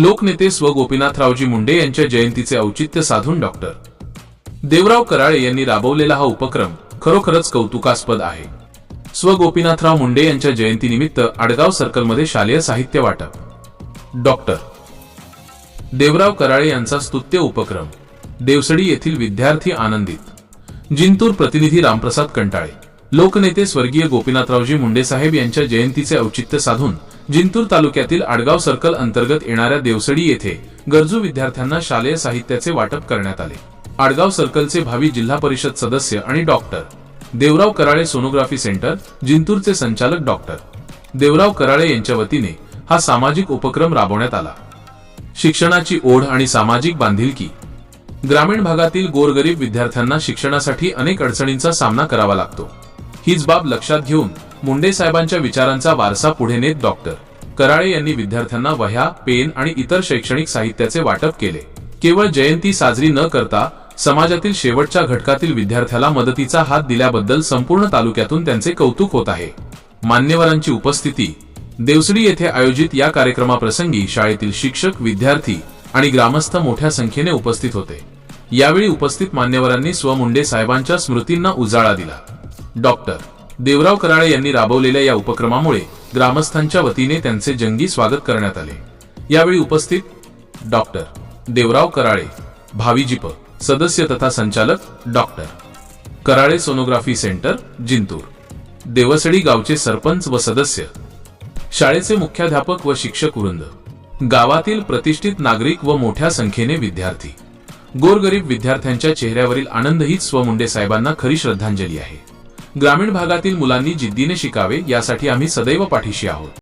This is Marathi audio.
लोकनेते स्व गोपीनाथरावजी मुंडे यांच्या जयंतीचे औचित्य साधून डॉक्टर देवराव कराळे यांनी राबवलेला हा उपक्रम खरोखरच कौतुकास्पद आहे. स्व गोपीनाथराव मुंडे यांच्या जयंतीनिमित्त आडगाव सर्कलमध्ये शालेय साहित्य वाटप. डॉक्टर देवराव कराळे यांचा स्तुत्य उपक्रम. देवसडी येथील विद्यार्थी आनंदित. जिंतूर प्रतिनिधी रामप्रसाद कंटाळे. लोकनेते स्वर्गीय गोपीनाथरावजी मुंडे साहेब यांच्या जयंतीचे औचित्य साधून जिंतूर तालुक्यातील आडगाव सर्कल अंतर्गत येणाऱ्या देवसडी येथे गरजू विद्यार्थ्यांना शालेय साहित्याचे वाटप करण्यात आले. आडगाव सर्कलचे भावी जिल्हा परिषद सदस्य आणि doctor. Devrao Karale sonography centre जिंतूरचे संचालक डॉक्टर. देवराव कराळे यांच्या वतीने हा सामाजिक उपक्रम राबवण्यात आला. शिक्षणाची ओढ आणि सामाजिक बांधिलकी. ग्रामीण भागातील गोरगरीब विद्यार्थ्यांना शिक्षणासाठी अनेक अडचणींचा सामना करावा लागतो. हीच बाब लक्षात घेऊन मुंडे साहेबांच्या विचारांचा वारसा पुढे नेत डॉक्टर. कराळे यांनी विद्यार्थ्यांना वह्या पेन आणि इतर शैक्षणिक साहित्याचे वाटप केले. केवळ जयंती साजरी न करता समाजातील शेवटच्या घटकातील विद्यार्थ्याला मदतीचा हात दिल्याबद्दल संपूर्ण तालुक्यातून त्यांचे कौतुक होत आहे. मान्यवरांची उपस्थिती. देवसडी येथे आयोजित या कार्यक्रमाप्रसंगी शाळेतील शिक्षक विद्यार्थी आणि ग्रामस्थ मोठ्या संख्येने उपस्थित होते. यावेळी उपस्थित मान्यवरांनी स्वमुंडे साहेबांच्या स्मृतींना उजाळा दिला. डॉक्टर. देवराव कराळे यांनी राबवलेल्या या उपक्रमामुळे ग्रामस्थांच्या वतीने त्यांचे जंगी स्वागत करण्यात आले. यावेळी उपस्थित डॉक्टर देवराव कराळे भावीजीप सदस्य तथा संचालक doctor Karale sonography centre Jintur. Devsadi गावचे सरपंच व सदस्य. शाळेचे मुख्याध्यापक व शिक्षक वृंद. गावातील प्रतिष्ठित नागरिक व मोठ्या संख्येने विद्यार्थी. गोरगरीब विद्यार्थ्यांच्या चेहऱ्यावरील आनंद हीच साहेबांना खरी श्रद्धांजली आहे. ग्रामीण भागातील मुलांनी जिद्दीने शिकावे यासाठी आम्ही सदैव पाठीशी आहोत.